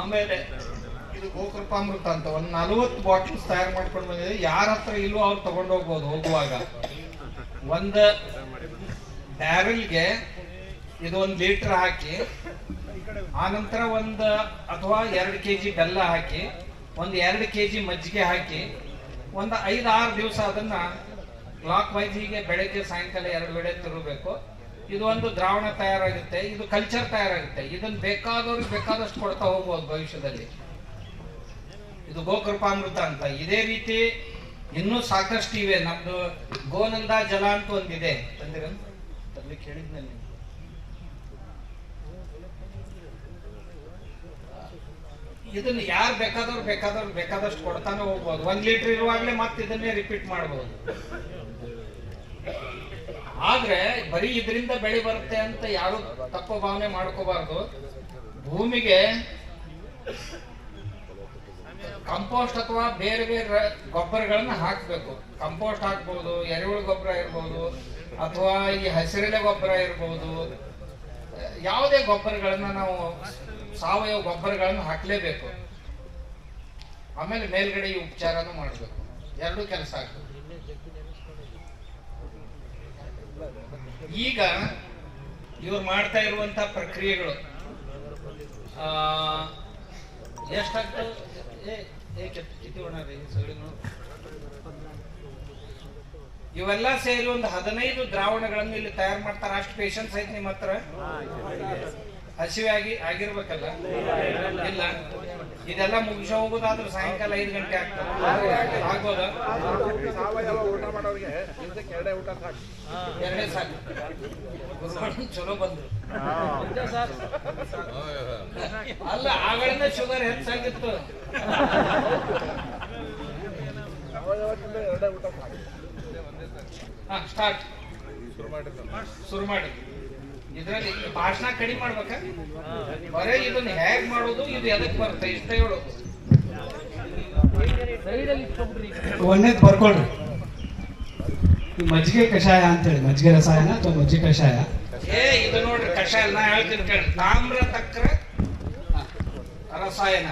ಆಮೇಲೆ ಇದು ಗೋಕೃಪಾಮೃತ ಅಂತ ಒಂದು ನಲವತ್ತು ಬಾಟಲ್ಸ್ ತಯಾರು ಮಾಡ್ಕೊಂಡು ಬಂದಿದೆ. ಯಾರ ಹತ್ರ ಇಲ್ವೋ ಅವ್ರು ತಗೊಂಡು ಹೋಗ್ಬೋದು ಹೋಗುವಾಗ. ಒಂದು ಬ್ಯಾರಲ್ಗೆ ಇದು ಒಂದು ಲೀಟರ್ ಹಾಕಿ ಆನಂತರ ಒಂದು ಅಥವಾ ಎರಡು ಕೆ ಜಿ ಬೆಲ್ಲ ಹಾಕಿ, ಒಂದು ಎರಡು ಕೆ ಜಿ ಮಜ್ಜಿಗೆ ಹಾಕಿ, ಒಂದು ಐದು ಆರು ದಿವಸ ಅದನ್ನ ಕ್ಲಾಕ್ ವೈಸ್ ಹೀಗೆ ಬೆಳಗ್ಗೆ ಸಾಯಂಕಾಲ ಎರಡು ವೇಳೆ ತಿರುಗಬೇಕು ಇದು ಒಂದು ದ್ರಾವಣ ತಯಾರಾಗುತ್ತೆ, ಇದು ಕಲ್ಚರ್ ತಯಾರಾಗುತ್ತೆ. ಇದನ್ನ ಬೇಕಾದವ್ರಿಗೆ ಬೇಕಾದಷ್ಟು ಕೊಡ್ತಾ ಹೋಗ್ಬೋದು ಭವಿಷ್ಯದಲ್ಲಿ. ಇದು ಗೋಕೃಪಾಮೃತ ಅಂತ. ಇದೇ ರೀತಿ ಇನ್ನೂ ಸಾಕಷ್ಟು ಇವೆ. ನಮ್ದು ಗೋನಂದ ಜಲ ಅಂತ ಒಂದಿದೆ. ಹೇಳಿದ್ನಲ್ಲಿ ಇದನ್ನ ಯಾರು ಬೇಕಾದವ್ರು ಬೇಕಾದವ್ರು ಬೇಕಾದಷ್ಟು ಕೊಡ್ತಾನೆ ಹೋಗ್ಬೋದು. ಒಂದ್ ಲೀಟರ್ ಇರುವಾಗಲೇ ಮತ್ತೆ ಇದನ್ನೇ ರಿಪೀಟ್ ಮಾಡ್ಬೋದು. ಆದ್ರೆ ಬರೀ ಇದರಿಂದ ಬೆಳೆ ಬರುತ್ತೆ ಅಂತ ಯಾರು ತಪ್ಪು ಭಾವನೆ ಮಾಡ್ಕೋಬಾರ್ದು. ಭೂಮಿಗೆ ಕಂಪೋಸ್ಟ್ ಅಥವಾ ಬೇರೆ ಬೇರೆ ಗೊಬ್ಬರಗಳನ್ನ ಹಾಕ್ಬೇಕು. ಕಂಪೋಸ್ಟ್ ಹಾಕ್ಬಹುದು ಎರೆಹುಳು ಗೊಬ್ಬರ ಇರ್ಬೋದು, ಅಥವಾ ಈ ಹಸಿರೆಲೆ ಗೊಬ್ಬರ ಇರ್ಬೋದು. ಯಾವುದೇ ಗೊಬ್ಬರಗಳನ್ನ ನಾವು ಸಾವಯವ ಗೊಬ್ಬರಗಳನ್ನ ಹಾಕ್ಲೇಬೇಕು. ಆಮೇಲೆ ಮೇಲ್ಗಡೆ ಈ ಉಪಚಾರನೂ ಮಾಡಬೇಕು. ಎರಡೂ ಕೆಲಸ ಆಗ್ತದೆ ಈಗ ಇವ್ರು ಮಾಡ್ತಾ ಇರುವಂತ ಪ್ರಕ್ರಿಯೆಗಳು ಎಷ್ಟಾಗ್ತದೆ? ಇವೆಲ್ಲ ಸೇರಿ ಒಂದು ಹದಿನೈದು ದ್ರಾವಣಗಳನ್ನು ಇಲ್ಲಿ ತಯಾರು ಮಾಡ್ತಾರೆ. ಅಷ್ಟು ಪೇಷನ್ಸ್ ಐತಿ ನಿಮ್ಮ ಹತ್ರ? ಹಸಿವೆ ಆಗಿ ಆಗಿರ್ಬೇಕಲ್ಲ? ಇಲ್ಲ. ಇದೆಲ್ಲ ಮುಗಿಸ ಹೋಗೋದಾದ್ರೆ ಸಾಯಂಕಾಲ ಐದು ಗಂಟೆ ಆಗ್ತದೆ. ಆಗ್ಬೋದ? ಸಾವಯವ ಊಟ ಮಾಡೋರಿಗೆ ಎರಡೇ ಊಟ ಸಾಕು. ಎರಡೇ ಸಾಕು. ಚಲೋ ಬಂದ್ರು. ಅಲ್ಲ ಆಗಳಿಂದ ಶುಗರ್ ಹೆಚ್ಚಾಗಿತ್ತು. ಎರಡೇ ಊಟ ಸಾಕು. ಹಾ ಸ್ಟಾರ್ಟ್ ಶುರು ಮಾಡಿದ್ರು ಶುರು ಮಾಡಿ ಇದ್ರಲ್ಲಿ ಭಾಷಣ ಕಡಿಮೆ ಮಾಡ್ಬೇಕ? ಬರೇ ಇದನ್ನ ಹೇಗ್ ಮಾಡೋದು ಇದು ಎದಕ್ ಬರುತ್ತೆ ಇಷ್ಟ ಹೇಳೋದು. ಒಂದೇದ್ ಬರ್ಕೊಳ್ರಿ. ಮಜ್ಜಿಗೆ ಕಷಾಯ ಅಂತೇಳಿ ಮಜ್ಜಿಗೆ ರಸಾಯನ ಅಥವಾ ಮಜ್ಜಿಗೆ ಕಷಾಯ? ಏ ಇದು ನೋಡ್ರಿ ಕಷಾಯ ನಾ ಹೇಳ್ತೀನಿ ಕೇಳಿ. ತಾಮ್ರ ತಕ್ರ ರಸಾಯನ.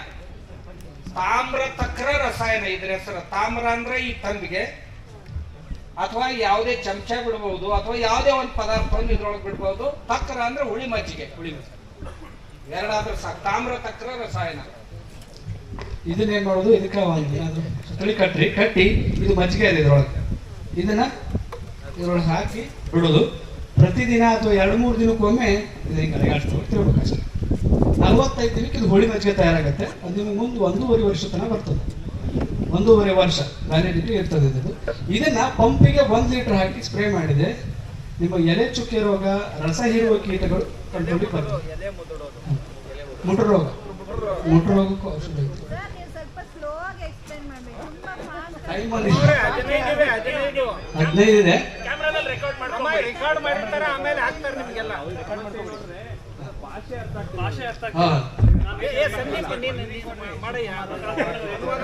ತಾಮ್ರ ತಕ್ರ ರಸಾಯನ ಇದ್ರ ಹೆಸರು. ತಾಮ್ರ ಅಂದ್ರೆ ಈ ತಂಬಿಗೆ ಅಥವಾ ಯಾವುದೇ ಚಮಚ ಬಿಡಬಹುದು ಅಥವಾ ಯಾವುದೇ ಒಂದು ಪದಾರ್ಥವನ್ನು ಇದ್ರೊಳಗೆ ಬಿಡಬಹುದು ತಕ್ರ ಅಂದ್ರೆ ಹುಳಿ ಮಜ್ಜಿಗೆ ಹುಳಿ ಮಜ್ಜಿಗೆ. ಎರಡಾದ್ರೂ ಸಾಕು ತಾಮ್ರ ತಕ್ರ, ರಸಾಯನ. ಇದನ್ನ ಏನ್ ಮಾಡೋದು? ಇದಕ್ಕೆ ತಳಿ ಕಟ್ಟಿ ಕಟ್ಟಿ ಇದು ಮಜ್ಜಿಗೆ ಇದೆ ಇದ್ರೊಳಗೆ. ಇದನ್ನ ಇದ್ರೊಳಗೆ ಹಾಕಿ ಬಿಡೋದು. ಪ್ರತಿದಿನ ಅಥವಾ ಎರಡು ಮೂರು ದಿನಕ್ಕೊಮ್ಮೆ ಅಷ್ಟೇ ನಲವತ್ತೈದು ದಿನಕ್ಕೆ ಇದು ಹೋಳಿ ಮಜ್ಜಿಗೆ ತಯಾರಾಗುತ್ತೆ. ಅದು ನಿಮಗೆ ಮುಂದೆ ಒಂದೂವರೆ ವರ್ಷ ತನಕ ಬರ್ತದೆ. ಒಂದೂವರೆ ವರ್ಷ ವ್ಯಾಲಿಡಿಟಿ ಇರ್ತದೆ ಇದು ಇದನ್ನ ಪಂಪಿಗೆ ಒಂದು ಲೀಟರ್ ಹಾಕಿ ಸ್ಪ್ರೇ ಮಾಡಿದೆ ನಿಮ್ಮ ಎಲೆ ಚುಕ್ಕೆ ರೋಗ ರಸ ಹೀರುವ ಕೀಟಗಳು ಕಂಡುಹಿಡಿ ಬರ್ತದೆ ಮುಟ್ರು ರೋಗ. ಮುಟ್ರು ರೋಗಕ್ಕೂ ಔಷಧ ಇದೆ. ಸರ್ ನೀವು ಸ್ವಲ್ಪ ಸ್ಲೋ ಆಗಿ ಎಕ್ಸ್ಪ್ಲೈನ್ ಮಾಡ್ಬೇಕು. ತುಂಬಾ ಫಾಸ್ಟ್ ಟೈಮಲ್ಲಿ ಹದಿನೈದು ಇದೆ. ಆಮೇಲೆ ನಿಮ್ಗೆಲ್ಲ. ಹಾ ಏ, ಏ, ಸಂದೀಪ್ ನೀನು ನೀನು ಮಾಡಯ್ಯ ಅನುವಾದ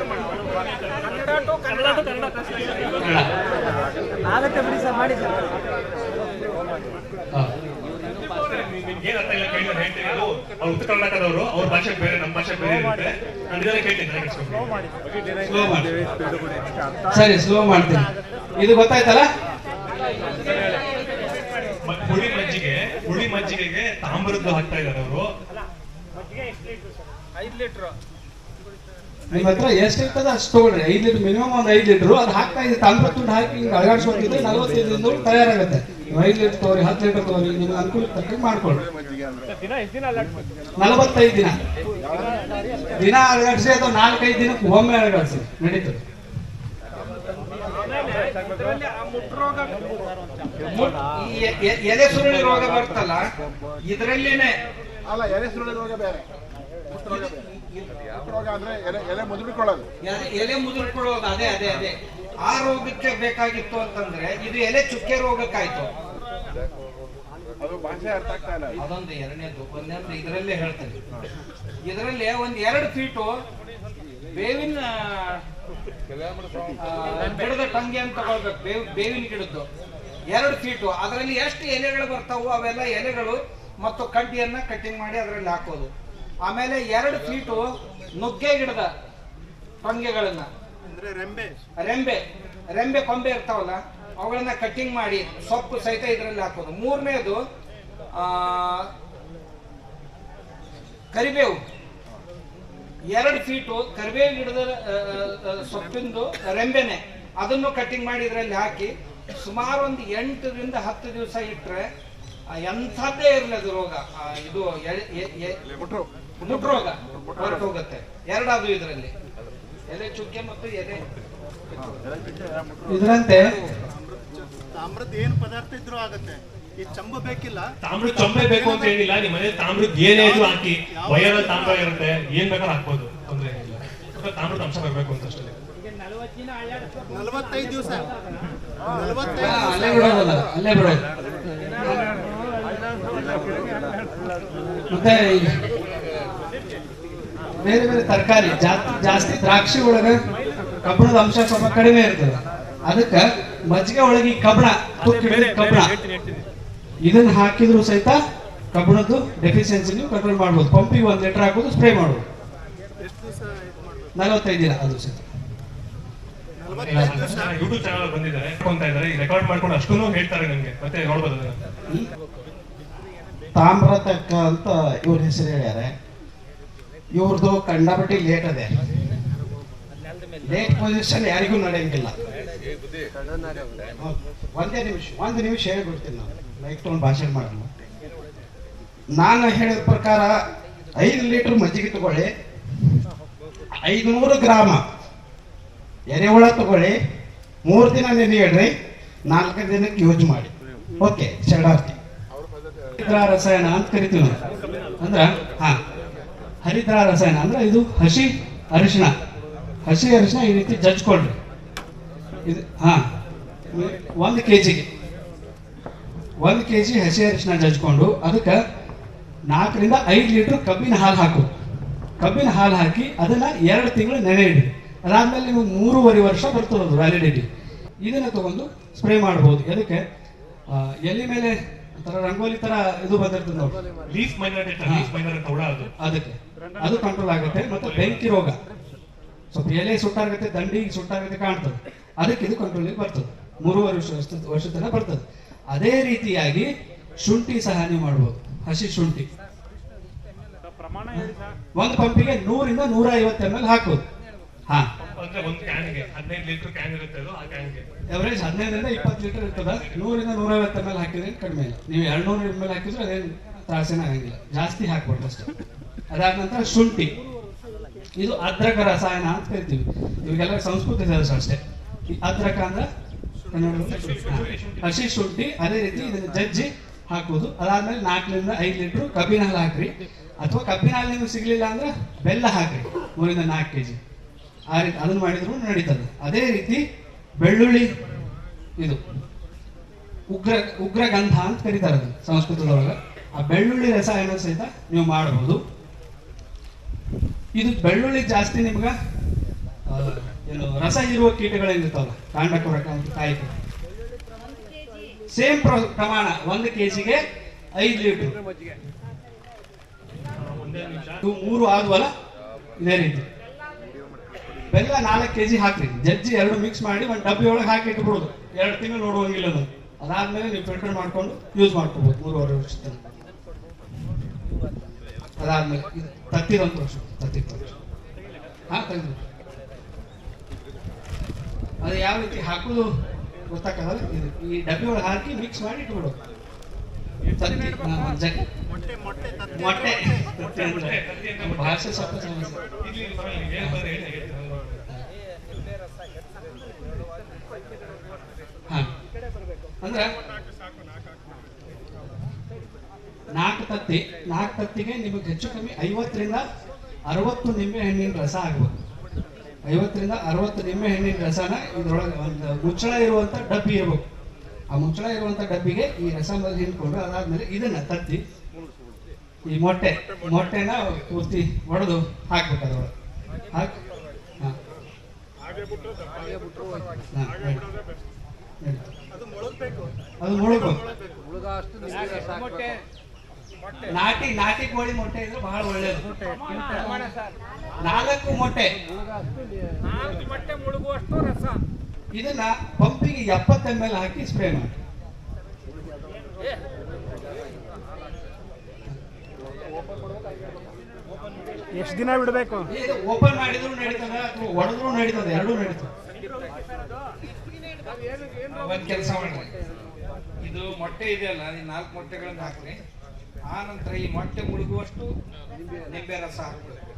ಕನ್ನಡ ಕನ್ನಡ ಕನ್ನಡ. ಆಗತ್ತೆ ಬಿಡಿ ಸರ್ ಮಾಡಿ ಸರ್. ಹಾ. ಏನ್ ಅರ್ಥ ಇಲ್ಲ ಕೇಳಿ ನಾನು ಹೇಳ್ತೀನಿ ಅದು ಅವ್ರು ಉತ್ತರ ಕರ್ನಾಟಕದವರು ಅವ್ರ ಭಾಷೆ ಬೇರೆ ನಮ್ಮ ಭಾಷೆ ಬೇರೆ ಇರುತ್ತೆ. ನಾನು ಇದೆಲ್ಲ ಕೇಳ್ತೀನಿ ಸ್ಲೋ ಮಾಡಿ ಸರಿ. ಸ್ಲೋ ಮಾಡ್ತೀನಿ. ಇದು ಗೊತ್ತಾಯ್ತಲ್ಲ? ಹುಳಿ ಮಜ್ಜಿಗೆ ಹುಳಿ ಮಜ್ಜಿಗೆಗೆ ತಾಮ್ರದ್ದು ಹಾಕ್ತಾ ಇದ್ದಾರೆ ಅವರು. ನಿಮ್ಮ ಹತ್ರ ಎಷ್ಟು ಇರ್ತದೆ ಅಷ್ಟು ತಗೊಳ್ರಿ. ಐದು ಲೀಟರ್ ಮಿನಿಮಮ್ ಒಂದು ಐದು ಲೀಟರ್. ಅದು ಹಾಕ್ತಾ ಇದೆ ತಾಮ್ರ ತುಂಡು ಹಾಕಿ ಹಿಂಗೆ ಅಳಗಾಡ್ಸ್ಕೊಂಡಿದ್ರೆ ನಲವತ್ತೈದು ದಿನದೊಳಗೆ ತಯಾರಾಗುತ್ತೆ. ನೀವು ಐದು ಲೀಟರ್ ತಗೋರಿ ಹತ್ತು ಲೀಟರ್ ತಗೋರಿ ನಿಮ್ಗೆ ಅನುಕೂಲ ತಕ್ಕ ಮಾಡ್ಕೊಳ್ಳಿ ನಲವತ್ತೈದು ದಿನ. ದಿನ ಅಳಗಾಡಿಸಿ ಅಥವಾ ನಾಲ್ಕೈದು ದಿನಕ್ಕೆ ಒಮ್ಮೆ ಅಳಗಾಡಿಸಿ. ನಡೀತದೆ. ಎಲೆ ಸುರುಳಿ ರೋಗ ಬರ್ತಲ್ಲ ಇದರಲ್ಲೇನೆ ಅಲ್ಲ ಎಲೆ ಸುರುಳಿ ರೋಗ ಬೇರೆ. ರೋಗ ರೋಗ ಅಂದ್ರೆ ಎಲೆ ಎಲೆ ಮುದುರಿಕೊಳ್ಳೋದು. ಎಲೆ- ಎಲೆ ಅದೇ ಅದೇ ಅದೇ. ಆ ರೋಗಕ್ಕೆ ಬೇಕಾಗಿತ್ತು ಅಂತಂದ್ರೆ ಇದು ಎಲೆ ಚುಕ್ಕೆ ರೋಗಕ್ಕಾಯ್ತು. ಅದು ಭಾಷೆ ಅರ್ಥ ಆಗ್ತಾ ಇಲ್ಲ. ಅದೊಂದು ಎರಡನೇದು. ಒಂದ್ ಇದರಲ್ಲೇ ಹೇಳ್ತೇನೆ. ಇದರಲ್ಲಿ ಒಂದ್ ಎರಡು ಫೀಟು ಬೇವಿನ ಗಿಡದ ಟಂಗೆ ಅಂತ ತಗೊಳ್ಬೇಕು ಬೇವ್ ಬೇವಿನ ಗಿಡದ್ದು. ಎರಡು ಫೀಟು ಅದರಲ್ಲಿ ಎಷ್ಟು ಎಲೆಗಳು ಬರ್ತಾವೋ ಅವೆಲ್ಲ ಎಲೆಗಳು ಮತ್ತು ಕಡ್ಡಿಯನ್ನ ಕಟ್ಟಿಂಗ್ ಮಾಡಿ ಅದರಲ್ಲಿ ಹಾಕೋದು. ಆಮೇಲೆ ಎರಡು ಫೀಟು ನುಗ್ಗೆ ಗಿಡದ ಟೊಂಗೆಗಳನ್ನ ರೆಂಬೆ. ರೆಂಬೆ. ರೆಂಬೆ ಕೊಂಬೆ ಇರ್ತಾವಲ್ಲ ಅವುಗಳನ್ನ ಕಟ್ಟಿಂಗ್ ಮಾಡಿ ಸೊಪ್ಪು ಸಹಿತ ಇದರಲ್ಲಿ ಹಾಕೋದು ಮೂರನೇದು ಆ ಕರಿಬೇವು. ಎರಡು ಫೀಟು ಕರಿಬೇವು ಗಿಡದ ಸೊಪ್ಪಿಂದು ರೆಂಬೆನೆ. ಅದನ್ನು ಕಟ್ಟಿಂಗ್ ಮಾಡಿ ಇದರಲ್ಲಿ ಹಾಕಿ ಸುಮಾರು ಒಂದು ಎಂಟರಿಂದ ಹತ್ತು ದಿವಸ ಇಟ್ಟರೆ ಎಂಥದ್ದೇ ಇರಲಿ ಅದು ರೋಗ. ಆ, ಇದು ಮುಟ್ರೋಗ. ಹೊರಟು ಹೋಗುತ್ತೆ ಎರಡದು ಇದರಲ್ಲಿ. ಎಲೆ ಚುಕ್ಕೆ ಮತ್ತು ಎಲೆ ಇದರಂತೆ ತಾಮ್ರದ ಏನು ಪದಾರ್ಥ ಇದ್ರೂ ಆಗುತ್ತೆ. ಈ ಚಂಬು ಬೇಕಿಲ್ಲ. ತಾಮ್ರ ಚೊಂಬೆ ಬೇಕು ಅಂತ ಏನಿಲ್ಲ ನಿಮ್ಮ ಮನೆ ತಾಮ್ರದ್ ಏನೇ ಇದ್ರು ಹಾಕಿ. ವಯರ ತಾಮ್ರ ಇರುತ್ತೆ. ಏನ್ ಬೇಕಾದ್ರೂ ಹಾಕ್ಬೋದು. ತೊಂದ್ರೆ ಏನಿಲ್ಲ. ಅಥವಾ ತಾಮ್ರದ ಅಂಶ ಬರಬೇಕು ಅಂತ ಅಷ್ಟೇ. ನಲವತ್ತೈದು ದಿವಸ. ನಲವತ್ತೈದು ಅಲ್ಲೇ ಬಿಡೋದಲ್ಲ. ಅಲ್ಲೇ ಬಿಡೋದು. ಮತ್ತೆ ಬೇರೆ ಬೇರೆ ತರಕಾರಿ ಜಾಸ್ತಿ ಜಾಸ್ತಿ ದ್ರಾಕ್ಷಿ ಒಳಗ ಕಬ್ಬಣದ ಅಂಶ ಸ್ವಲ್ಪ ಕಡಿಮೆ ಇರ್ತದೆ. ಅದಕ್ಕ ಮಜ್ಜಿಗೆ ಒಳಗೆ ಈ ಕಬ್ಬಣ ಕಬ್ಬಣ. ಇದನ್ನ ಹಾಕಿದ್ರು ಸಹಿತ ಕಬ್ಬಣದ್ದು ಡೆಫಿಷಿಯನ್ಸಿ ನೀವು ಕಂಟ್ರೋಲ್ ಮಾಡ್ಬೋದು. ಪಂಪಿಗೆ ಒಂದು ಲೀಟರ್ ಹಾಕೋದು ಸ್ಪ್ರೇ ಮಾಡ್ಬೋದು. ನಲವತ್ತೈದು ದಿನ ಅದು ಸಹಿತ ಯೂಟ್ಯೂಬ್ ಚಾನಲ್ ಬಂದಿದ್ದಾರೆ ರೆಕಾರ್ಡ್ ಮಾಡ್ಕೊಂಡು ಅಷ್ಟೂ ಹೇಳ್ತಾರೆ ನಿಮ್ಗೆ. ಮತ್ತೆ ನೋಡ್ಬೋದು ತಾಮ್ರತಕ್ಕ ಅಂತ ಇವ್ರ ಹೆಸರು ಹೇಳ್ಯಾರೆ. ಇವ್ರದ್ದು ಕಂಡಾಪಟ್ಟಿ ಲೇಟ್ ಅದೇ. ಲೇಟ್ ಪೊಸಿಷನ್ ಯಾರಿಗೂ ನಡೆಯಂಗಿಲ್ಲ. ಒಂದೇ ನಿಮಿಷ, ಒಂದು ನಿಮಿಷ ಹೇಳ್ಬಿಡ್ತೀನಿ ನಾನು. ಲೈಕ್ ತೊಗೊಂಡು ಭಾಷಣ ಮಾಡಲ್ಲ ನಾನು ಹೇಳಿದ ಪ್ರಕಾರ ಐದು ಲೀಟರ್ ಮಜ್ಜಿಗೆ ತಗೊಳ್ಳಿ, ಐದುನೂರು ಗ್ರಾಮ ಎರೆಹುಳ ತಗೊಳ್ಳಿ, ಮೂರು ದಿನ ನೆನೆ ಇಡ್ರಿ ನಾಲ್ಕು ದಿನಕ್ಕೆ ಯೂಸ್ ಮಾಡಿ. ಓಕೆ ಶರಣಾರ್ಥಿ ಹರಿದ್ರಾ ರಸಾಯನ ಅಂತ ಕರಿತೀವಿ ಅಂದ್ರ, ಹಾ, ಹರಿದ್ರಾ ರಸಾಯನ, ಅಂದ್ರೆ ಇದು ಹಸಿ ಅರಿಶಿಣ. ಹಸಿ ಅರಿಶಿಣ ಈ ರೀತಿ ಜಜ್ಕೊಳ್ರಿ. ಇದು, ಹಾ, ಒಂದು ಕೆ ಜಿಗೆ ಒಂದು ಕೆ ಹಸಿ ಅರಿಶಿಣ ಜಜ್ಕೊಂಡು ಅದಕ್ಕೆ ನಾಲ್ಕರಿಂದ ಐದು ಲೀಟರ್ ಕಬ್ಬಿನ ಹಾಲು ಹಾಕು. ಕಬ್ಬಿನ ಹಾಲು ಹಾಕಿ ಅದನ್ನ ಎರಡು ತಿಂಗಳು ನೆನೆ ಇಡಿ. ಅದಾದ್ಮೇಲೆ ನೀವು ಮೂರುವರೆ ವರ್ಷ ಬರ್ತದ ವ್ಯಾಲಿಡಿಟಿ ಇದನ್ನ ತಗೊಂಡು ಸ್ಪ್ರೇ ಮಾಡ್ಬೋದು. ಅದಕ್ಕೆ ಎಲೆ ಮೇಲೆ ಒಂಥರ ರಂಗೋಲಿ ತರ ಇದು ಬಂದಿರ್ತದೆ ನೋಡಿ. ಲೀಫ್ ಮೈನರ್ ಲೀಫ್ ಮೈನರ್ ಅಂತ ಹುಳ ಅದು. ಅದಕ್ಕೆ. ಅದು ಕಂಟ್ರೋಲ್ ಆಗುತ್ತೆ ಮತ್ತೆ ಬೆಂಕಿ ರೋಗ. ಸ್ವಲ್ಪ ಎಲೆ ಸುಟ್ಟಾಗುತ್ತೆ ದಂಡಿ ಸುಟ್ಟಾಗುತ್ತೆ ಕಾಣ್ತದೆ. ಅದಕ್ಕೆ ಇದು ಕಂಟ್ರೋಲಿಗೆ ಬರ್ತದೆ. ಮೂರುವರೆ ವರ್ಷ ತನಕ ಬರ್ತದೆ. ಅದೇ ರೀತಿಯಾಗಿ ಶುಂಠಿ ಸಹ ನೀವು ಮಾಡ್ಬೋದು. ಹಸಿ ಶುಂಠಿ. ಒಂದು ಪಂಪಿಗೆ ನೂರಿಂದ ನೂರ ಐವತ್ತು ಎಂ ಎಲ್ ಹಾಕೋದು ಹಾ. ಅಂದ್ರೆ ಒಂದು ಕ್ಯಾನ್ಗೆ ಹದಿನೈದು ಲೀಟರ್ ಕ್ಯಾನ್ ಇರುತ್ತೆ ಅದು ಆ ಕ್ಯಾನ್ಗೆ ಎವರೇಜ್ ಹದಿನೈದರಿಂದ ಇಪ್ಪತ್ತು ಲೀಟರ್ ಇರ್ತದ. ನೂರಿಂದ ನೂರೈವತ್ತು ಎಂ ಎಲ್ ಹಾಕಿದ್ರೆ ಕಡಿಮೆ ಇಲ್ಲ. ನೀವು ಎರಡು ನೂರು ಎಂ ಎಲ್ ಹಾಕಿದ್ರೆ ಅದೇನು ತ್ರಾಸೇನ ಆಗಂಗಿಲ್ಲ ಜಾಸ್ತಿ ಹಾಕ್ಬಾರ್ದು ಅಷ್ಟೇ. ಅದಾದ ನಂತರ ಶುಂಠಿ. ಇದು ಅದ್ರಕ ರಸಾಯನ ಅಂತ ಕರಿತೀವಿ ಇವಾಗೆಲ್ಲ ಸಂಸ್ಕೃತಿ ಹೆಸರು ಅಷ್ಟೇ. ಅದ್ರಕ ಅಂದ್ರೆ. ಹಸಿ ಶುಂಠಿ ಅದೇ ರೀತಿ ಇದನ್ನ ಜಜ್ಜಿ ಹಾಕುವುದು. ಅದಾದ್ಮೇಲೆ ನಾಲ್ಕರಿಂದ ಐದು ಲೀಟರ್ ಕಬ್ಬಿನ ಹಾಲು ಹಾಕ್ರಿ. ಅಥವಾ ಕಬ್ಬಿನ ಹಾಲು ನಿಮ್ಗೆ ಸಿಗ್ಲಿಲ್ಲ ಅಂದ್ರೆ ಬೆಲ್ಲ ಹಾಕ್ರಿ. ಮೂರಿಂದ ನಾಲ್ಕು ಕೆಜಿ. ಆ ರೀತಿ ಅದನ್ನ ಮಾಡಿದ್ರು ನಡೀತದೆ. ಅದೇ ರೀತಿ ಬೆಳ್ಳುಳ್ಳಿ ಇದು ಉಗ್ರ ಉಗ್ರ ಗಂಧ ಅಂತ ಕರೀತಾರೆ ಅದು ಸಂಸ್ಕೃತದೊಳಗೆ. ಆ ಬೆಳ್ಳುಳ್ಳಿ ರಸಾಯನ ಸಹಿತ ನೀವು ಮಾಡಬಹುದು. ಇದು ಬೆಳ್ಳುಳ್ಳಿ ಜಾಸ್ತಿ ನಿಮ್ಗ ಏನು ರಸ ಇರುವ ಕೀಟಗಳೇನಿರ್ತಾವಲ್ಲ ಕಾಂಡ ಕೊರಕ ಅಂತ ಕಾಯಿ ಸೇಮ್ ಪ್ರಮಾಣ, ಒಂದು ಕೆಜಿಗೆ ಐದು ಲೀಟರ್. ಮೂರು ಆದ್ವಲ್ಲ? ಇದೇ ರೀತಿ. ಬೆಲ್ಲ ನಾಲ್ಕು ಕೆಜಿ ಹಾಕ್ರಿ. ಜಜ್ಜಿ ಎರಡು ಮಿಕ್ಸ್ ಮಾಡಿ ಒಂದು ಡಬ್ಬಿ ಒಳಗೆ ಹಾಕಿ ಇಟ್ಬಿಡೋದು. ಎರಡು ತಿಂಗಳು ನೋಡುವಂಗಿಲ್ಲ ಅದು ಅದಾದ್ಮೇಲೆ ನೀವು ಫಿಲ್ಟರ್ ಮಾಡ್ಕೊಂಡು ಯೂಸ್ ಮಾಡ್ಕೋಬಹುದು ಮೂರುವರೆ ವರ್ಷ ತನಕ. ಅದಾದ್ಮೇಲೆ ತತ್ತಿರೊಂದು ವರ್ಷ ವರ್ಷ. ಹಾ ತೆಗೆದು ಅದು ಯಾವ ರೀತಿ ಹಾಕೋದು ಗೊತ್ತಾಗಲ್ಲ. ಇದು ಈ ಡಬ್ಬಿ ಒಳಗೆ ಹಾಕಿ ಮಿಕ್ಸ್ ಮಾಡಿ ಇಟ್ಬಿಡೋದು. ತತ್ತಿ ಮೊಟ್ಟೆ ತತ್ತೆ. ತತ್ತಿ ಭಾಷೆ ಸ್ವಲ್ಪ ಸಮಸ್ಯೆ ಇಲ್ಲಿ ಪರವಾಗಿಲ್ಲ, ಏನ್ ಬಂದ್ರೆ ಹೇಳಿ ಹೇಳ್ತೀನಿ ನಾನು. ಹಾ. ಅಂದ್ರೆ ನಾಲ್ಕು ತತ್ತಿ, ನಾಲ್ಕು ತತ್ತಿಗೆ ನಿಮಗೆ ಹೆಚ್ಚು ಕಮ್ಮಿ ಐವತ್ತರಿಂದ ಅರವತ್ತು ನಿಂಬೆ ಹಣ್ಣಿನ ರಸ ಆಗ್ಬೇಕು ಐವತ್ತರಿಂದ ಅರವತ್ತು ನಿಂಬೆ ಹಣ್ಣಿನ ರಸನ ಇದ್ರೊಳಗೆ ಒಂದು ಮುಚ್ಚಳ ಇರುವಂತ ಡಬ್ಬಿ ಇರಬೇಕು. ಆ ಮುಚ್ಚಳ ಇರುವಂತ ಡಬ್ಬಿಗೆ ಈ ರಸ ಮೊದಲು ಹಿಂಡ್ಕೊಂಡು ಅದಾದ್ಮೇಲೆ ಇದನ್ನ ತತ್ತಿ ಈ ಮೊಟ್ಟೆ, ಮೊಟ್ಟೆನ ಪೂರ್ತಿ ಒಡೆದು ಹಾಕ್ಬೇಕು ಅದ್ರೊಳಗೆ. ಹಾಕಿ. ಅದು ಮುಳುಗು ನಾಟಿ ನಾಟಿ ಕೋಳಿ ಮೊಟ್ಟೆ ಇದ್ರೆ ಬಹಳ ಒಳ್ಳೇದು. ನಾಲ್ಕು ಮೊಟ್ಟೆ. ನಾಲ್ಕು ಮೊಟ್ಟೆ ಮುಳುಗುವಷ್ಟು ರಸ ಇದನ್ನ ಪಂಪಿಗೆ ಎಪ್ಪತ್ತ ಎಂ ಎಲ್ ಹಾಕಿ ಸ್ಪ್ರೇ ಮಾಡಿ. ಎಷ್ಟು ದಿನ ಬಿಡಬೇಕು? ಇದು ಓಪನ್ ಮಾಡಿದ್ರು ನಡೀತದ ಅಥವಾ ಒಡೆದ್ರು ನಡೀತದೆ ಎರಡೂ ನಡೀತದೆ. ಒಂದ್ ಕೆಲಸ ಮಾಡ್ರಿ ಇದು ಮೊಟ್ಟೆ ಇದೆಯಲ್ಲ ಈ ನಾಲ್ಕು ಮೊಟ್ಟೆಗಳನ್ನ ಹಾಕ್ರಿ. ಆ ನಂತರ ಈ ಮೊಟ್ಟೆ ಮುಳುಗುವಷ್ಟು ನಿಂಬೆ ರಸ ಹಾಕ್ಬಿಡ್ಬೇಕು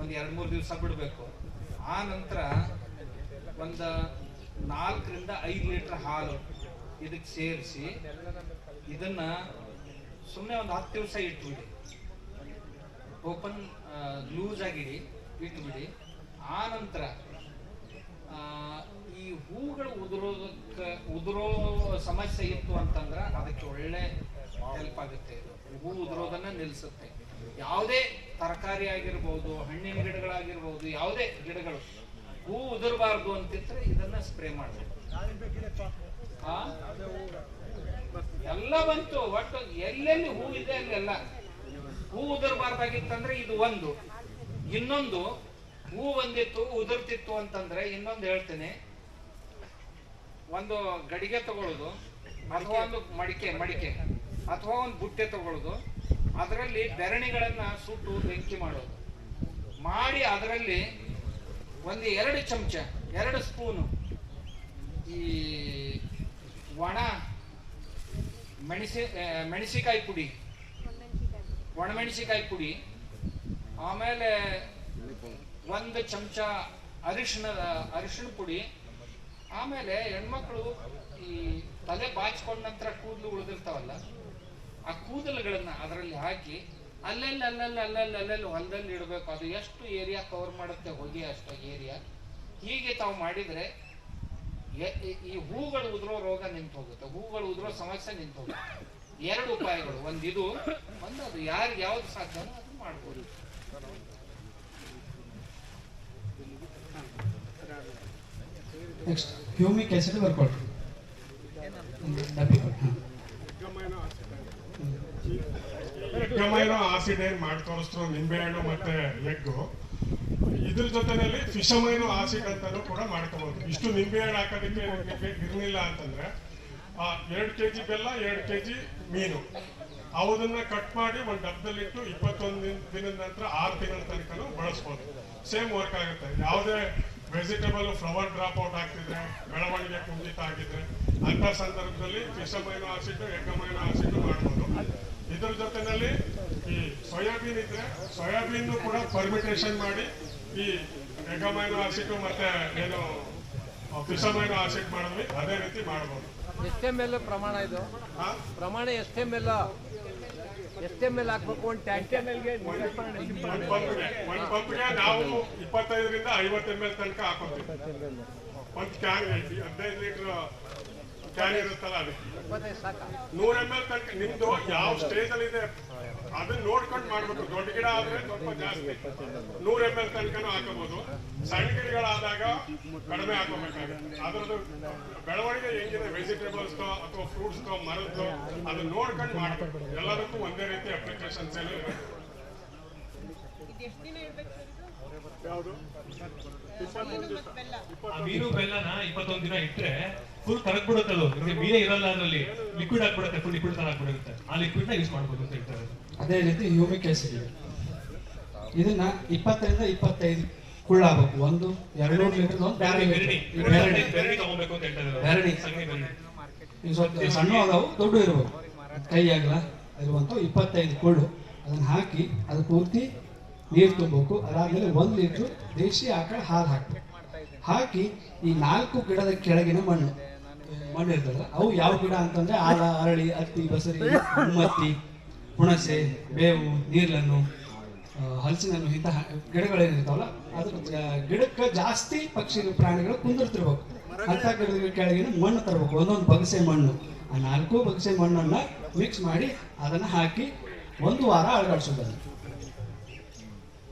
ಒಂದು ಎರಡು ಮೂರು ದಿವಸ ಬಿಡಬೇಕು. ಆ ನಂತರ ಒಂದ ನಾಲ್ಕರಿಂದ ಐದು ಲೀಟರ್ ಹಾಲು ಇದಕ್ಕೆ ಸೇರಿಸಿ ಇದನ್ನ ಸುಮ್ಮನೆ ಒಂದು ಹತ್ತು ದಿವಸ ಇಟ್ಬಿಡಿ. Open loose ಆಗಿಡಿ ಇಟ್ಬಿಡಿ. ಆ ನಂತರ ಈ ಹೂಗಳು ಉದುರೋದಕ್ಕೆ, ಉದುರೋ ಸಮಸ್ಯೆ ಇತ್ತು ಅಂತಂದ್ರೆ ಅದಕ್ಕೆ ಒಳ್ಳೆ ಹೆಲ್ಪ್ ಆಗುತ್ತೆ ಇದು. ಹೂ ಉದುರೋದನ್ನ ನಿಲ್ಲಿಸುತ್ತೆ ಯಾವುದೇ ತರಕಾರಿ ಆಗಿರ್ಬೋದು, ಹಣ್ಣಿನ ಗಿಡಗಳಾಗಿರ್ಬೋದು, ಯಾವುದೇ ಗಿಡಗಳು ಹೂ ಉದುರಬಾರ್ದು ಅಂತಿದ್ರೆ ಇದನ್ನ ಸ್ಪ್ರೇ ಮಾಡಬೇಕು? ಎಲ್ಲ ಬಂತು, ಒಟ್ಟು ಎಲ್ಲೆಲ್ಲಿ ಹೂ ಇದೆ ಅಲ್ಲೆಲ್ಲ ಹೂ ಉದುರಬಾರ್ದಾಗಿತ್ತಂದ್ರೆ ಇದು ಒಂದು. ಇನ್ನೊಂದು, ಹೂ ಬಂದಿತ್ತು, ಉದುರ್ತಿತ್ತು ಅಂತಂದ್ರೆ ಇನ್ನೊಂದು ಹೇಳ್ತೇನೆ. ಒಂದು ಗಡಿಗೆ ತಗೊಳ್ಳೋದು ಅಥವಾ ಒಂದು ಮಡಿಕೆ ಮಡಿಕೆ, ಅಥವಾ ಒಂದು ಬುಟ್ಟೆ ತಗೊಳ್ಳೋದು ಅದರಲ್ಲಿ ಬೆರಣಿಗಳನ್ನ ಸುಟ್ಟು ಬೆಂಕಿ ಮಾಡೋದು. ಮಾಡಿ ಅದರಲ್ಲಿ ಒಂದು ಎರಡು ಚಮಚ, ಎರಡು ಸ್ಪೂನು ಈ ಒಣ ಮೆಣಸಿ ಮೆಣಸಿಕಾಯಿ ಪುಡಿ. ಒಣಮೆಣಸಿಕಾಯಿ ಪುಡಿ. ಆಮೇಲೆ ಒಂದು ಚಮಚ ಅರಿಶಿಣದ, ಅರಿಶಿಣ ಪುಡಿ. ಆಮೇಲೆ ಹೆಣ್ಮಕ್ಳು ಈ ತಲೆ ಬಾಚ್ಕೊಂಡ ನಂತರ ಕೂದಲು ಉಳಿದಿರ್ತಾವಲ್ಲ, ಆ ಕೂದಲುಗಳನ್ನ ಅದರಲ್ಲಿ ಹಾಕಿ ಅಲ್ಲೆಲ್ಲಿ ಅಲ್ಲಲ್ಲಿ ಅಲ್ಲಲ್ಲಿ ಅಲ್ಲೆಲ್ಲಿ ಹೊಲದಲ್ಲಿ ಇಡಬೇಕು. ಅದು ಎಷ್ಟು ಏರಿಯಾ ಕವರ್ ಮಾಡುತ್ತೆ ಹೊಗೆ ಅಷ್ಟು ಏರಿಯಾ. ಹೀಗೆ ತಾವು ಮಾಡಿದ್ರೆ ಈ- ಹೂಗಳು ಉದುರೋ ರೋಗ ನಿಂತು ಹೋಗುತ್ತೆ ಹೂಗಳು ಉದುರೋ ಸಮಸ್ಯೆ ನಿಂತು ಹೋಗುತ್ತೆ ಎರಡು ಉಪಾಯಗಳು. ಒಂದು ಇದು ಒಂದು ಅದು ಯಾರಿಗೆ ಯಾವ್ದು ಸಾಧ್ಯನೋ ಅದು ಮಾಡ್ಬೋದು. ನೆಕ್ಸ್ಟ್ ಹ್ಯೂಮಿಕ್ ಆ್ಯಸಿಡ್ ಬರ್ಕೊಳ್ರಿ ಡಬ್ಬಿ ಎಗ್ಗಮೈನೋ ಆಸಿಡ್ ಏನ್ ಮಾಡಿ ತೋರಿಸ್ರು, ನಿಂಬೆಹಣ್ಣು ಮತ್ತೆ ಎಗ್ಗು. ಇದ್ರ ಜೊತೆನಲ್ಲಿ ಫಿಶಮೈನೋ ಆಸಿಡ್ ಅಂತಾನು ಕೂಡ ಮಾಡ್ಕೋಬಹುದು ಇಷ್ಟು ನಿಂಬೆಹಣ್ಣು ಹಾಕೋದಕ್ಕೆ ನಿಮ್ಗೆ ಇರ್ಲಿಲ್ಲ ಅಂತಂದ್ರೆ, ಆ ಎರಡು ಕೆಜಿ ಬೆಲ್ಲ, ಎರಡು ಕೆಜಿ ಮೀನು. ಅವುದನ್ನ ಕಟ್ ಮಾಡಿ ಒಂದು ಡಬ್ಬದಲ್ಲಿಟ್ಟು ಇಪ್ಪತ್ತೊಂದು ದಿನ ದಿನದ ನಂತರ ಆರು ತಿಂಗಳ ತನಕನೂ ಬಳಸ್ಬೋದು. ಸೇಮ್ ವರ್ಕ್ ಆಗುತ್ತೆ. ಯಾವುದೇ ವೆಜಿಟೇಬಲ್ ಫ್ಲವರ್ ಡ್ರಾಪ್ ಔಟ್ ಆಗ್ತಿದ್ರೆ ಬೆಳವಣಿಗೆ ಕುಂಠಿತ ಆಗಿದ್ರೆ ಅಂತ ಸಂದರ್ಭದಲ್ಲಿ ಫಿಶಮೈನೋ ಆಸಿಡ್ ಎಗ್ಗಮೈನೋ ಆಸಿಡ್ ಮಾಡ್ಬೋದು. ಇದ್ರ ಜೊತೆನಲ್ಲಿ ಈ ಸೋಯಾಬೀನ್ ಇದ್ರೆ ಸೋಯಾಬೀನ್ ಕೂಡ ಪರ್ಮಿಟೇಷನ್ ಮಾಡಿ ಈ ಎಗಮೈನೋ ಆಸಿಡ್ ಮತ್ತೆ ಏನು ಫಿಶಮೈನೋ ಆಸಿಡ್ ಮಾಡಿದ್ವಿ ಅದೇ ರೀತಿ ಮಾಡ್ಬೋದು. ಎಷ್ಟೇ ಮೇಲೆ ಪ್ರಮಾಣ ಇದು? ಪ್ರಮಾಣ ಎಷ್ಟೇ ಮೇಲ ಎಷ್ಟೇ ಮೇಲೆ ಹಾಕ್ಬೇಕು ಒಂದು ಟ್ಯಾಂಕ್ ಒಂದು ಪಂಪ್ಗೆ ಒಂದ್ ಪಂಪ್ಗೆ ನಾವು ಇಪ್ಪತ್ತೈದರಿಂದ ಐವತ್ತು ಎಂ ಎಲ್ ತನಕ ಹಾಕೋತೀವಿ. ಒಂದು ಕ್ಯಾನ್ ಹದಿನೈದು ಲೀಟರ್ ಕ್ಯಾನ್ ಇರುತ್ತಲ್ಲ ಅದು ನೂರ ಎಂ ಎಲ್ ತನಕ ನಿಮ್ದು ಯಾವ ಸ್ಟೇಜ್ ಅಲ್ಲಿ ಇದೆ? ಅದನ್ನ ನೋಡ್ಕೊಂಡು ಮಾಡ್ಬೇಕು. ದೊಡ್ಡ ಗಿಡ ಆದ್ರೆ ಸ್ವಲ್ಪ ಜಾಸ್ತಿ. ನೂರ ಎಂ ಎಲ್ ತನಕನೂ ಹಾಕಬಹುದು ಸಣ್ಣ ಗಿಡಗಳಾದಾಗ ಕಡಿಮೆ ಹಾಕೋಬೇಕಾಗುತ್ತೆ ಅದ್ರದ್ದು ಬೆಳವಣಿಗೆ ಹೆಂಗಿದೆ? ವೆಜಿಟೇಬಲ್ಸ್ ಅಥವಾ ಫ್ರೂಟ್ಸ್ ಮರದ್ದು ಅದನ್ನ ನೋಡ್ಕೊಂಡು ಮಾಡ್ಬೇಕು. ಎಲ್ಲದಕ್ಕೂ ಒಂದೇ ರೀತಿ ಅಪ್ಲಿಕೇಶನ್ಸ್ ಆ ಮೀನು ಬೆಲ್ಲನ ಇಪ್ಪತ್ತೊಂದು ದಿನ ಇಟ್ರೆ ಫುಲ್ ಕರಗ್ಬಿಡುತ್ತೆ ಅದು. ನಿಮಗೆ ಮೀನೇ ಇರಲ್ಲ ಅದರಲ್ಲಿ. ಲಿಕ್ವಿಡ್ ಆಗ್ಬಿಡುತ್ತೆ ಫುಲ್ ಲಿಕ್ವಿಡ್ ತರ ಆಗ್ಬಿಡುತ್ತೆ. ಆ ಲಿಕ್ವಿಡ್ನ ಯೂಸ್ ಮಾಡ್ಬೋದು ಅಂತ ಹೇಳ್ತಾರೆ. ಅದೇ ರೀತಿ ಹ್ಯೂಮಿಕ್ ಆಸಿಡ್ ಇದೆ. ಇದನ್ನ ಇಪ್ಪತ್ತರಿಂದ ಇಪ್ಪತ್ತೈದು ಕುಳ್ಳಾಗಬೇಕು ಒಂದು ಎರಡು ಲೀಟರ್ ಒಂದು ಬೆರಣಿ ತಗೋಬೇಕು ಅಂತ ಹೇಳ್ತಾರೆ. ಸಗಣಿ ಈಗ ಸ್ವಲ್ಪ ಸಣ್ಣ ಅದಾವು ದೊಡ್ಡ ಇರ್ಬೇಕು ಕೈ ಆಗಲ್ಲ ಇರುವಂತ ಇಪ್ಪತ್ತೈದು ಕುಳ್ಳು ಅದನ್ನ ಹಾಕಿ ಅದು ಪೂರ್ತಿ ನೀರು ತುಂಬಬೇಕು. ಅದಾದ್ಮೇಲೆ ಒಂದು ಲೀಟ್ರು ದೇಶಿ ಆಕಳ ಹಾಲು ಹಾಕಬೇಕು. ಹಾಕಿ ಈ ನಾಲ್ಕು ಗಿಡದ ಕೆಳಗಿನ ಮಣ್ಣು. ಮಣ್ಣು ಇರ್ತದಲ್ಲ, ಅವು ಯಾವ ಗಿಡ ಅಂತಂದ್ರೆ ಆಲ, ಅರಳಿ, ಅತ್ತಿ, ಬಸರಿ, ಉಮ್ಮತ್ತಿ, ಹುಣಸೆ, ಬೇವು, ನೀರ್ಲನ್ನು ಹಲಸಿನನ್ನು ಇಂತಹ ಗಿಡಗಳೇನಿರ್ತಾವಲ್ಲ ಅದ್ರ ಗಿಡಕ್ಕೆ ಜಾಸ್ತಿ ಪಕ್ಷಿ ಪ್ರಾಣಿಗಳು ಕುಂದಿರ್ತಿರ್ಬೇಕು. ಅಂತ ಗಿಡದ ಕೆಳಗಿನ ಮಣ್ಣು ತರಬೇಕು, ಒಂದೊಂದು ಬಗಸೆ ಮಣ್ಣು. ಆ ನಾಲ್ಕು ಬಗಸೆ ಮಣ್ಣನ್ನ ಮಿಕ್ಸ್ ಮಾಡಿ ಅದನ್ನ ಹಾಕಿ ಒಂದು ವಾರ ಅಳಗಾಡ್ಸೋದು ಅದನ್ನ.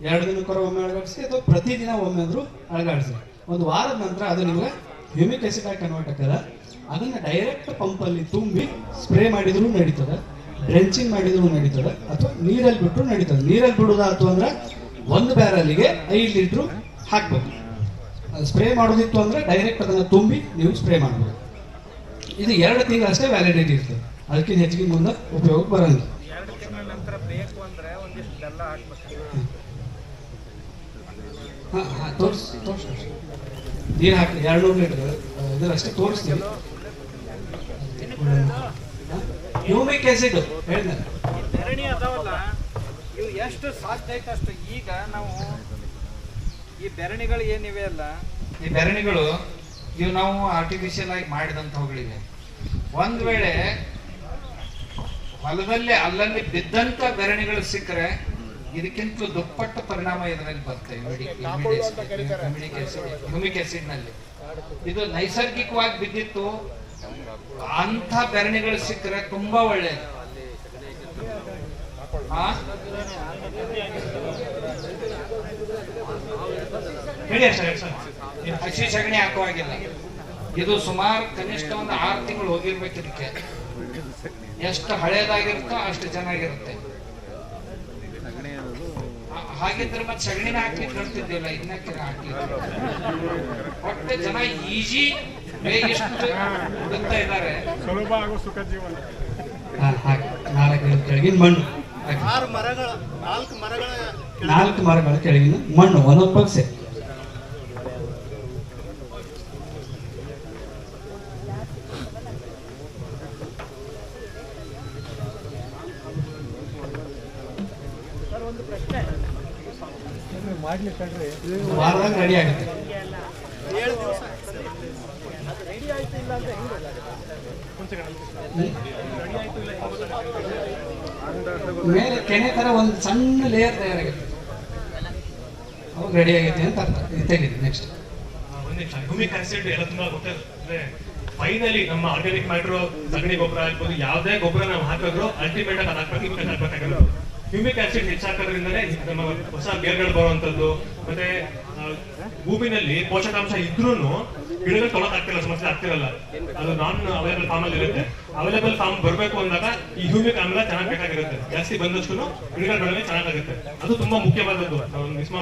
ಎರಡು ದಿನಕ್ಕೊರ ಒಮ್ಮೆ ಅಳಗಾಡಿಸಿ ಅಥವಾ ಪ್ರತಿದಿನ ಒಮ್ಮೆ ಆದ್ರೂ ಅಳಗಾಡಿಸಿ. ಒಂದು ವಾರದ ನಂತರ ಅದು ನಿಮ್ಗೆ ಹ್ಯೂಮಿಕ್ ಆಗಿ ಕನ್ವರ್ಟ್ ಆಗ್ತದೆ. ಅದನ್ನ ಡೈರೆಕ್ಟ್ ಪಂಪಲ್ಲಿ ತುಂಬಿ ಸ್ಪ್ರೇ ಮಾಡಿದ್ರು ನಡೀತದೆ. ಡ್ರೆಂಚಿಂಗ್ ಮಾಡಿದ್ರು ನಡೀತದೆ. ಅಥವಾ ನೀರಲ್ಲಿ ಬಿಟ್ಟರು ನಡೀತದೆ. ನೀರಲ್ಲಿ ಬಿಡೋದಾಯ್ತು ಅಂದ್ರೆ ಒಂದು ಬ್ಯಾರಲ್ಲಿಗೆ ಐದು ಲೀಟ್ರು ಹಾಕ್ಬೇಕು ಸ್ಪ್ರೇ ಮಾಡೋದಿತ್ತು ಅಂದ್ರೆ ಡೈರೆಕ್ಟ್ ಅದನ್ನು ತುಂಬಿ ನೀವು ಸ್ಪ್ರೇ ಮಾಡ್ಬೋದು. ಇದು ಎರಡು ತಿಂಗಳಷ್ಟೇ ವ್ಯಾಲಿಡಿಟಿ ಇರ್ತದೆ. ಅದಕ್ಕಿಂತ ಹೆಚ್ಚಿಗೆ ಮುಂದೆ ಉಪಯೋಗ ಬರಂಗಿಲ್ಲ ಎರಡು ತಿಂಗಳ ನಂತರ ಬೇಕು ಅಂದ್ರೆ ಒಂದಿಷ್ಟು ಬೆಲ್ಲ ಹಾಕ್ಬೇಕು ಹಾಂ ಹಾಂ ತೋರಿಸ್ ತೋರಿಸ್ ನೀರು ಹಾಕಿ ಎರಡು ಲೀಟರ್ ಇದರಷ್ಟೇ ತೋರಿಸ್ತೀವಿ ಹ್ಯೂಮಿಕ್ ಆಸಿಡ್ ಹೇಳಿದ. ಬೆರಣಿ ಅದಾವಲ್ಲ ಇವು ಎಷ್ಟು ಸಾಧ್ಯ ಐತೆ ಅಷ್ಟು ಈಗ ನಾವು ಈ ಬೆರಣಿಗಳು ಏನಿವೆ ಅಲ್ಲ? ಈ ಬೆರಣಿಗಳು ಇವು ನಾವು ಆರ್ಟಿಫಿಷಿಯಲ್ ಆಗಿ ಮಾಡಿದಂಥವುಗಳಿವೆ ಒಂದ್ ವೇಳೆ ಹೊಲದಲ್ಲಿ ಅಲ್ಲಲ್ಲಿ ಬಿದ್ದಂತ ಬೆರಣಿಗಳು ಸಿಕ್ಕರೆ ಇದಕ್ಕಿಂತ ದುಪ್ಪಟ್ಟು ಪರಿಣಾಮ ಇದರಲ್ಲಿ ಬರುತ್ತೆ ಹ್ಯೂಮಿಕ್ ಆಸಿಡ್ನಲ್ಲಿ. ಇದು ನೈಸರ್ಗಿಕವಾಗಿ ಬಿದ್ದಿತ್ತು. ಅಂತ ಬೆರಣಿಗಳು ಸಿಕ್ಕರೆ ತುಂಬಾ ಒಳ್ಳೇದು. ಹಸಿ ಸಗಣಿ ಹಾಕುವಾಗಿಲ್ಲ. ಇದು ಸುಮಾರು ಕನಿಷ್ಠ ಒಂದು ಆರು ತಿಂಗಳು ಹೋಗಿರ್ಬೇಕು ಇದಕ್ಕೆ. ಎಷ್ಟು ಹಳೇದಾಗಿರುತ್ತೋ ಅಷ್ಟು ಚೆನ್ನಾಗಿರುತ್ತೆ. ಹಾಗಿದ್ರೆ ಮತ್ತೆ ಸಗಣಿನ ಹಾಕ್ಲಿಕ್ಕೆ ಕಳ್ತಿದ್ದಿಲ್ಲ ಇನ್ನಕ್ಕೆ ಹಾಕ್ಲಿಕ್ಕೆ. ಒಟ್ಟು ಜನ ಈಜಿ ಎಷ್ಟು ಹುಡುಕ್ತಾ ಇದ್ದಾರೆ. ಸುಲಭ ಆಗೋ ಸುಖ ಜೀವನ. ನಾಲ್ಕು ಕೆಳಗಿನ ಮಣ್ಣು. ಆರು ಮರಗಳ ನಾಲ್ಕು ಮರಗಳ ನಾಲ್ಕು ಮರಗಳ ಕೆಳಗಿನ ಮಣ್ಣು ಒಂದೊಂದು ಪಕ್ಷೆ. ವಾರದಾಗ ರೆಡಿ ಆಗುತ್ತೆ. ಮೇಲೆ ಕೆನೆ ತರ ಒಂದು ಸಣ್ಣ ಲೇಯರ್ ತಯಾರಾಗುತ್ತೆ. ಅವಾಗ ರೆಡಿ ಆಗೈತೆ ಅಂತ ಅರ್ಥ. ತೆಗೀರಿ ನೆಕ್ಸ್ಟ್ ಭೂಮಿ ಆಸಿಡ್ ಎಲ್ಲ ತುಂಬಾ ಅಂದ್ರೆ ಫೈನಲಿ ನಮ್ಮ ಆರ್ಗ್ಯಾನಿಕ್ ಮಾಡಿರೋ ಸಗಣಿ ಗೊಬ್ಬರ ಆಗ್ಬೋದು, ಯಾವ್ದೇ ಗೊಬ್ಬರ ನಾವು ಹಾಕಿದ್ರು ಅಲ್ಟಿಮೇಟ್ ಆಗಿ ಹಾಕ್ಬೇಕು ಹ್ಯೂಮಿಕ್ ಆಸಿಡ್ ಹೆಚ್ಚಾಕೋದ್ರಿಂದನೇ ನಮ್ಮ ಹೊಸ ಬೇರ್ಗಳು ಬರುವಂತದ್ದು ಮತ್ತೆ ಭೂಮಿನಲ್ಲಿ ಪೋಷಕಾಂಶ ಇದ್ರೂ ಗಿಡಗಳು ತೊಳಕ್ ಆಗ್ತಿಲ್ಲ, ಸಮಸ್ಯೆ ಆಗ್ತಿರಲ್ಲ. ಅದು ನಾನ್ ಅವೈಲೇಬಲ್ ಫಾರ್ಮ್ ಅಲ್ಲಿ ಇರುತ್ತೆ. ಅವೈಲೇಬಲ್ ಫಾರ್ಮ್ ಬರಬೇಕು ಅಂದಾಗ ಈ ಹ್ಯೂಮಿಕ್ ಆಮ್ಲ ಚೆನ್ನಾಗಿ ಬೇಕಾಗಿರುತ್ತೆ. ಜಾಸ್ತಿ ಬಂದಷ್ಟು ಗಿಡಗಳ ಬೆಳವಣಿಗೆ ಚೆನ್ನಾಗಾಗುತ್ತೆ. ಅದು ತುಂಬಾ ಮುಖ್ಯವಾದದ್ದು. ಮಿಸ್